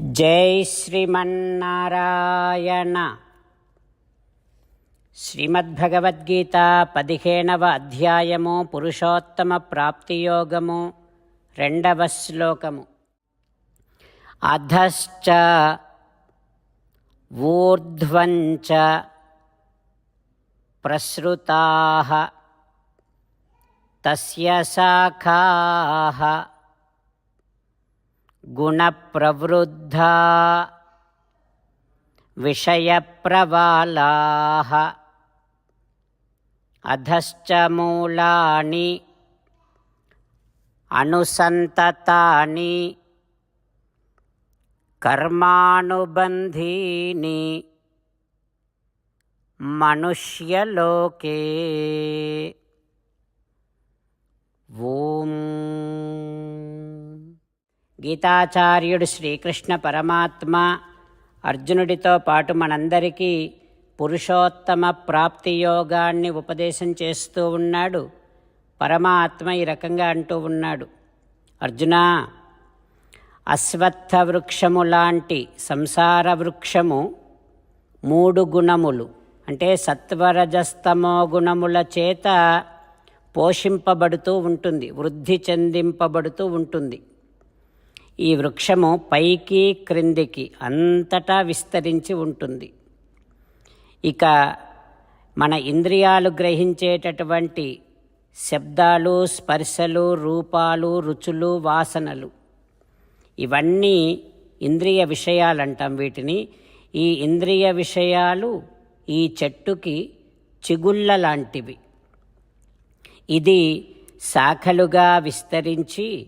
జై శ్రీమన్నారాయణ. శ్రీమద్భగవద్గీత పదిహేనవ అధ్యాయము పురుషోత్తమ ప్రాప్తియోగము రెండవ శ్లోకము. అధశ్చ ఊర్ధ్వంచ ప్రసృతా తస్య శాఖా గుణప్రవృద్ధా విషయప్రవాలాः అధశ్చ మూలాని అనుసంతతాని కర్మానుబంధీని మనుష్యలోకే ఓం గీతాచార్యుడు శ్రీకృష్ణ పరమాత్మ అర్జునుడితో పాటు మనందరికీ పురుషోత్తమ ప్రాప్తి యోగాన్ని ఉపదేశం చేస్తూ ఉన్నాడు. పరమాత్మ ఈ రకంగా అంటూ ఉన్నాడు. అర్జున అశ్వత్థ వృక్షము లాంటి సంసార వృక్షము మూడు గుణములు. అంటే సత్వరజస్తమో గుణముల చేత పోషింపబడుతూ ఉంటుంది వృద్ధి చెందింపబడుతూ ఉంటుంది. ఈ వృక్షము పైకి క్రిందికి అంతటా విస్తరించి ఉంటుంది. ఇక మన ఇంద్రియాలు గ్రహించేటటువంటి శబ్దాలు స్పర్శలు రూపాలు రుచులు వాసనలు ఇవన్నీ ఇంద్రియ విషయాలంటాం వీటిని. ఈ ఇంద్రియ విషయాలు ఈ చెట్టుకి చిగుళ్ళ లాంటివి. ఇది శాఖలుగా విస్తరించి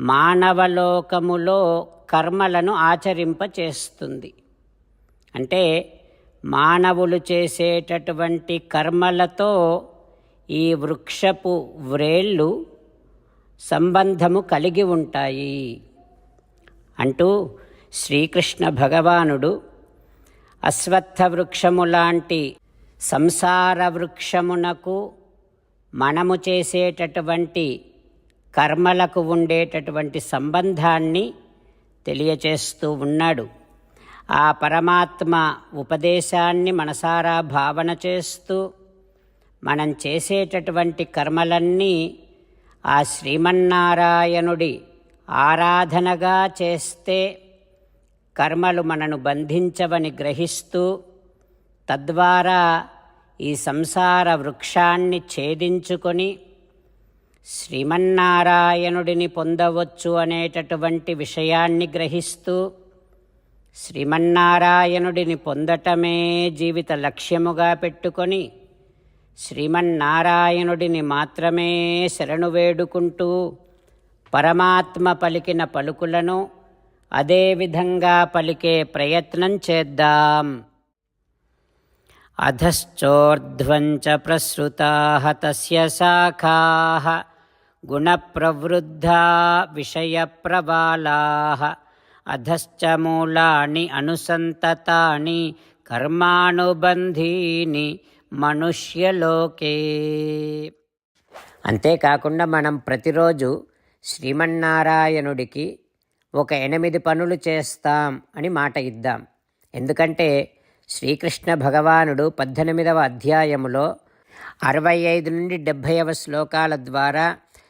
మానవలోకములో కర్మలను ఆచరింపచేస్తుంది. అంటే మానవులు చేసేటటువంటి కర్మలతో ఈ వృక్షపు వ్రేళ్ళు సంబంధము కలిగి ఉంటాయి. అంటూ శ్రీకృష్ణ భగవానుడు అశ్వత్థ వృక్షము లాంటి సంసార వృక్షమునకు మనము చేసేటటువంటి కర్మలకు ఉండేటటువంటి సంబంధాన్ని తెలియచేస్తూ ఉన్నాడు. ఆ పరమాత్మ ఉపదేశాన్ని మనసారా భావన చేస్తూ మనం చేసేటటువంటి కర్మలన్నీ ఆ శ్రీమన్నారాయణుడి ఆరాధనగా చేస్తే కర్మలు మనను బంధించవని గ్రహిస్తూ తద్వారా ఈ సంసార వృక్షాన్ని ఛేదించుకొని శ్రీమన్నారాయణుడిని పొందవచ్చు అనేటటువంటి విషయాన్ని గ్రహిస్తూ శ్రీమన్నారాయణుడిని పొందటమే జీవిత లక్ష్యముగా పెట్టుకొని శ్రీమన్నారాయణుడిని మాత్రమే శరణు వేడుకుంటూ పరమాత్మ పలికిన పలుకులను అదేవిధంగా పలికే ప్రయత్నం చేద్దాం. అధశ్చోర్ధ్వంచ ప్రసృతా తస్య శాఖా. గుణప్రవృద్ధా విషయప్రబాలా అధశ్చ మూలాని అనుసంతతాని కర్మానుబంధీని మనుష్యలోకే. అంతేకాకుండా మనం ప్రతిరోజు శ్రీమన్నారాయణుడికి ఒక ఎనిమిది పనులు చేస్తాం అని మాట ఇద్దాం. ఎందుకంటే శ్రీకృష్ణ భగవానుడు పద్దెనిమిదవ అధ్యాయములో అరవై ఐదు నుండి డెబ్భైవ శ్లోకాల ద్వారా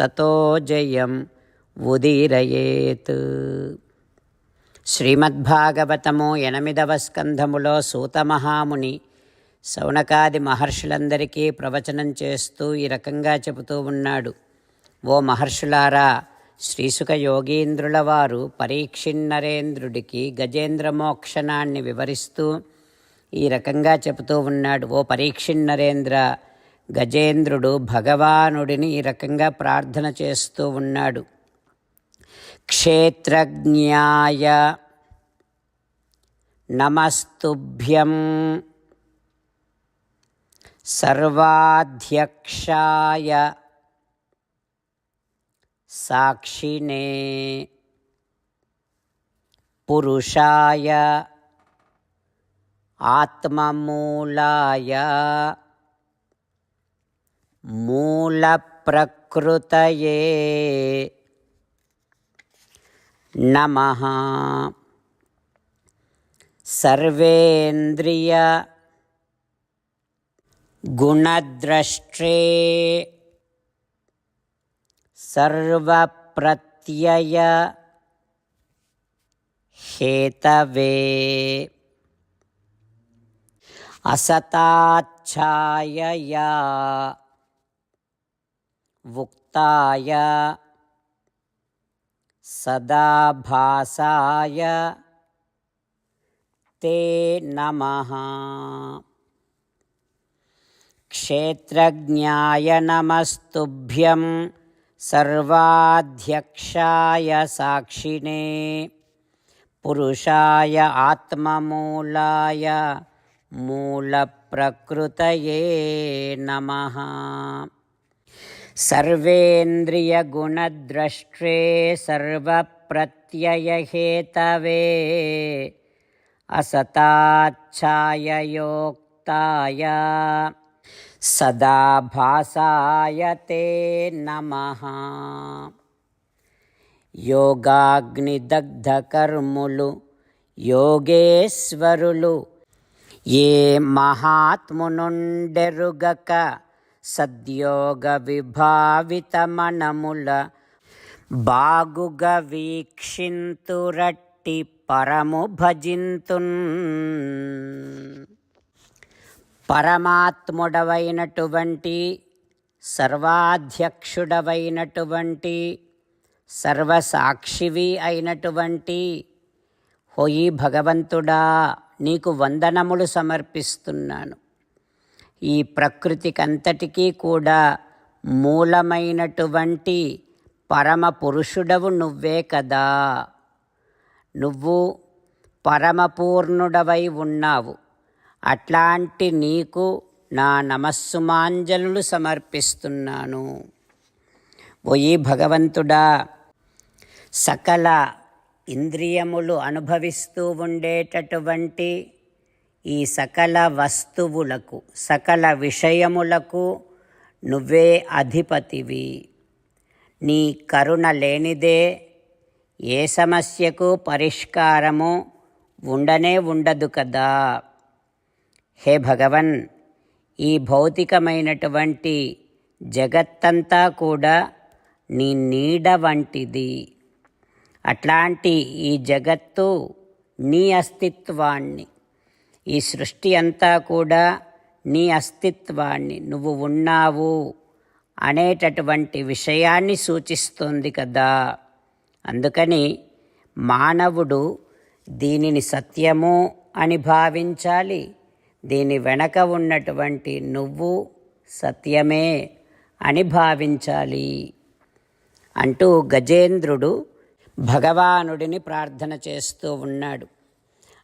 తతో జయం ఉదీరయేత్. శ్రీమద్భాగవతము ఎనిమిదవ స్కంధములో సూతమహాముని శౌనకాది మహర్షులందరికీ ప్రవచనం చేస్తూ ఈ రకంగా చెబుతూ ఉన్నాడు. ఓ మహర్షులారా శ్రీసుఖ యోగీంద్రుల వారు పరీక్షిన్నరేంద్రుడికి గజేంద్ర మోక్షణాన్ని వివరిస్తూ ఈ రకంగా చెబుతూ ఉన్నాడు. ఓ పరీక్షిన్నరేంద్ర గజేంద్రుడు భగవానుడిని ఈ రకంగా ప్రార్థన చేస్తూ ఉన్నాడు. క్షేత్రజ్ఞాయ నమస్తుభ్యం సర్వాధ్యక్షాయ సాక్షినే పురుషాయ ఆత్మమూలాయ మూలప్రకృతయే నమ. సర్వేంద్రియ గుణద్రష్ట్రే సర్వప్రత్యయ హేతవే. అసతాఛాయయా वुक्ताय सदाभासाय ते नमः। क्षेत्रज्ञाय नमस्तुभ्यं सर्वाध्यक्षाय साक्षिणे। पुरुषाय आत्ममूलाय मूलप्रकृतये नमः। सर्वेन्द्रियगुणद्रष्ट्रे सर्वप्रत्ययहेतवे असताच्छाययोक्ताय सदा भासाय ते नमः योगाग्निदग्धकर्मुलु योगेश्वरुलु ये महात्मुनुण्डेरुगक సద్యోగ విభావితమణముల బాగుగ వీక్షింతురట్టి పరము భజింతున్. పరమాత్ముడవైనటువంటి సర్వాధ్యక్షుడవైనటువంటి సర్వసాక్షివి అయినటువంటి హోయి భగవంతుడా నీకు వందనములు సమర్పిస్తున్నాను. ఈ ప్రకృతికంతటికీ కూడా మూలమైనటువంటి పరమ పురుషుడవు నువ్వే కదా. నువ్వు పరమపూర్ణుడవై ఉన్నావు. అట్లాంటి నీకు నా నమస్సుమాంజలు సమర్పిస్తున్నాను. ఓయి భగవంతుడా సకల ఇంద్రియములు అనుభవిస్తూ ఉండేటటువంటి ఈ సకల వస్తువులకు సకల విషయములకు నువ్వే అధిపతివి. నీ కరుణ లేనిదే ఏ సమస్యకు పరిష్కారము ఉండనే ఉండదు కదా. హే భగవన్ ఈ భౌతికమైనటువంటి జగత్తంతా కూడా నీ నీడ వంటిది. అట్లాంటి ఈ జగత్తు నీ అస్తిత్వాన్ని ఈ సృష్టి అంతా కూడా నీ అస్తిత్వాన్ని నువ్వు ఉన్నావు అనేటటువంటి విషయాన్ని సూచిస్తుంది కదా. అందుకని మానవుడు దీనిని సత్యము అని భావించాలి. దీని వెనక ఉన్నటువంటి నువ్వు సత్యమే అని భావించాలి. అంటూ గజేంద్రుడు భగవానుడిని ప్రార్థన చేస్తూ ఉన్నాడు.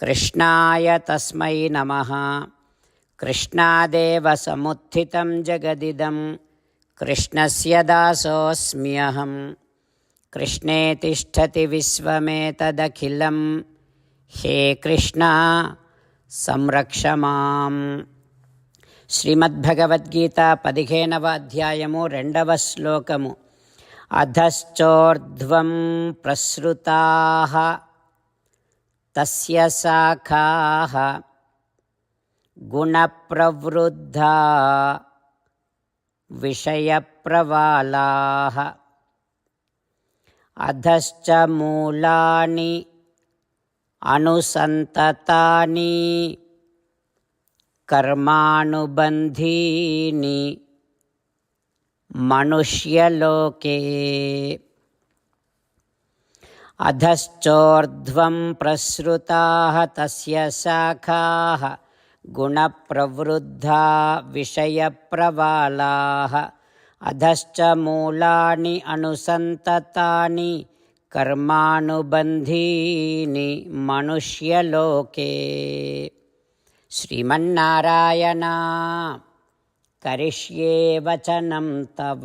కృష్ణాయ తస్మై నమः. కృష్ణాదేవ సముత్థితం జగదిదం. కృష్ణస్య దాసోऽస్మ్యహం కృష్ణే తిష్టతి విశ్వమేతదఖిలం. హే కృష్ణ సంరక్ష మాం. శ్రీమద్భగవద్గీత పదిహేనవ అధ్యాయము రెండవ శ్లోకము. అధశ్చోర్ధ్వం ప్రసృతాः. తస్య శాఖాः గుణప్రవృద్ధా విషయప్రవాలాः అధశ్చ మూలాని అనుసంతతాని కర్మానుబంధీని మనుష్యలోకే అధశ్చోర్ధ్వం ప్రసృతాः తస్య శాఖాः గుణప్రవృద్ధా విషయప్రవాలాः అధశ్చ మూలాని అనుసంతతాని కర్మానుబంధీని మనుష్యలోకే శ్రీమన్నారాయణ కరిష్యే వచనం తవ